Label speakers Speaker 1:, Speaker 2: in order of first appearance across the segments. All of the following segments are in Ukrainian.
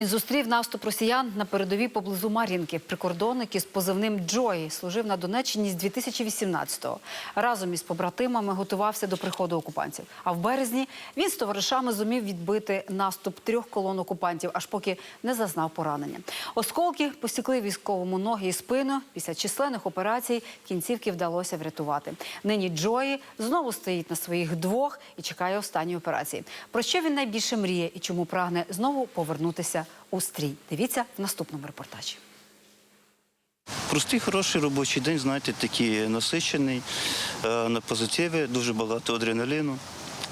Speaker 1: Зустрів наступ росіян на передовій поблизу Мар'їнки. Прикордонник із позивним Джої служив на Донеччині з 2018-го. Разом із побратимами готувався до приходу окупантів. А в березні він з товаришами зумів відбити наступ трьох колон окупантів, аж поки не зазнав поранення. Осколки посікли військовому ноги і спину. Після численних операцій кінцівки вдалося врятувати. Нині Джої знову стоїть на своїх двох і чекає останньої операції. Про що він найбільше мріє і чому прагне знову повернутися у стрій? Дивіться в наступному репортажі.
Speaker 2: Простий, хороший робочий день, знаєте, такий насичений, е, на позитиві, дуже багато адреналіну.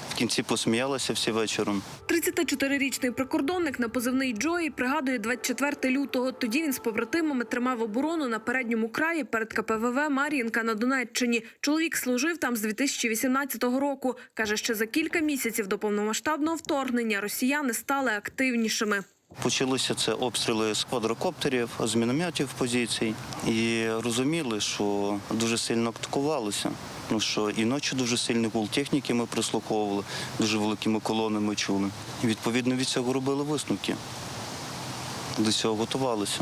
Speaker 2: В кінці посміялися всі вечором.
Speaker 3: 34-річний прикордонник на позивний Джої пригадує 24 лютого. Тоді він з побратимами тримав оборону на передньому краї перед КПВВ Мар'їнка на Донеччині. Чоловік служив там з 2018 року. Каже, ще за кілька місяців до повномасштабного вторгнення росіяни стали активнішими.
Speaker 2: Почалися це обстріли з квадрокоптерів, з мінометів позицій. І розуміли, що дуже сильно атакувалися. Ну що і ночі дуже сильний гул техніки ми прислуховували, дуже великими колонами чули. І відповідно від цього робили висновки. До цього готувалися.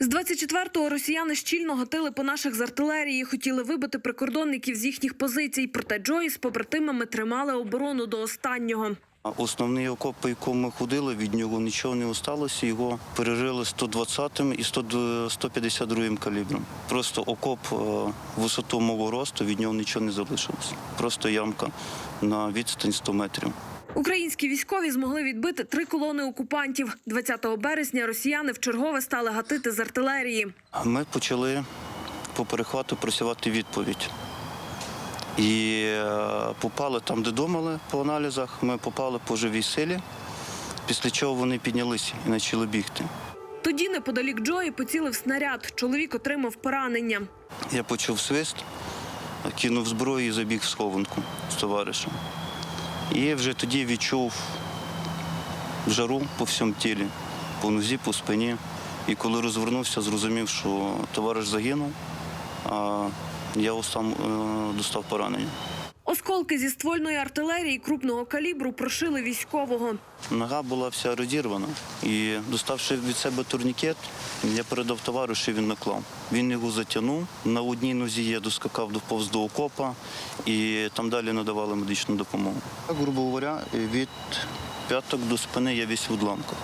Speaker 3: З 24-го росіяни щільно гатили по наших з артилерії, хотіли вибити прикордонників з їхніх позицій. Проте Джої з побратимами тримали оборону до останнього.
Speaker 2: Основний окоп, по якому ми ходили, від нього нічого не осталося. Його пережили 120-м і 100 152-м калібром. Просто окоп е, висоту мого росту, від нього нічого не залишилося. Просто ямка на відстань 100 метрів.
Speaker 3: Українські військові змогли відбити три колони окупантів. 20 березня росіяни вчергове стали гатити з артилерії.
Speaker 2: Ми почали по перехвату працювати відповідь. І е, попали там, де думали по аналізах. Ми попали по живій силі, після чого вони піднялися і почали бігти.
Speaker 3: Тоді неподалік Джої поцілив снаряд. Чоловік отримав поранення.
Speaker 2: Я почув свист, кинув зброю і забіг в схованку з товаришем. І вже тоді відчув жару по всьому тілі, по нозі, по спині. І коли розвернувся, зрозумів, що товариш загинув, а я ось там е, достав поранення.
Speaker 3: Осколки зі ствольної артилерії крупного калібру прошили військового.
Speaker 2: Нога була вся розірвана. І доставши від себе турнікет, я передав товаришу, він наклав. Він його затягнув. На одній нозі я доскакав до повз до окопа і там далі надавали медичну допомогу. Грубо говоря, від п'яток до спини я весь в удламках.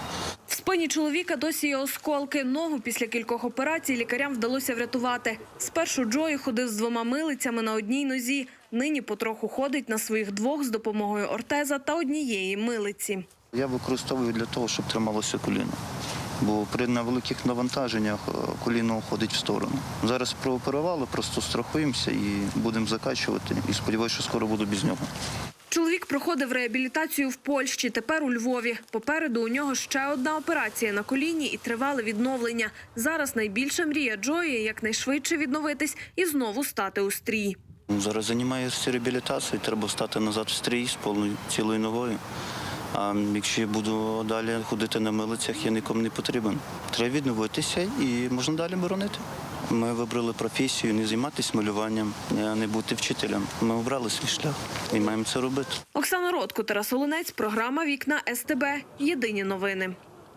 Speaker 3: Спині чоловіка досі є осколки. Ногу після кількох операцій лікарям вдалося врятувати. Спершу Джої ходив з двома милицями на одній нозі. Нині потроху ходить на своїх двох з допомогою ортеза та однієї милиці.
Speaker 2: Я використовую для того, щоб трималося коліно. Бо при невеликих навантаженнях е, коліно уходить в сторону. Зараз прооперували, просто страхуємося і будемо закачувати. І сподіваюся, що скоро буду без нього.
Speaker 3: Чоловік проходив реабілітацію в Польщі, тепер у Львові. Попереду у нього ще одна операція на коліні і тривале відновлення. Зараз найбільша мрія Джої – якнайшвидше відновитись і знову стати у стрій.
Speaker 2: Ну, Зараз займаюся реабілітацією, треба стати назад в стрій з повною цілою ногою. А якщо я буду далі ходити на милицях, я нікому не потрібен. Треба відновитися і можна далі боронити. Ми вибрали професію не займатися малюванням, а не бути вчителем. Ми обрали свій шлях і маємо це робити.
Speaker 3: Оксана Ротко, Тарас Оленець, програма «Вікна СТБ». Єдині новини.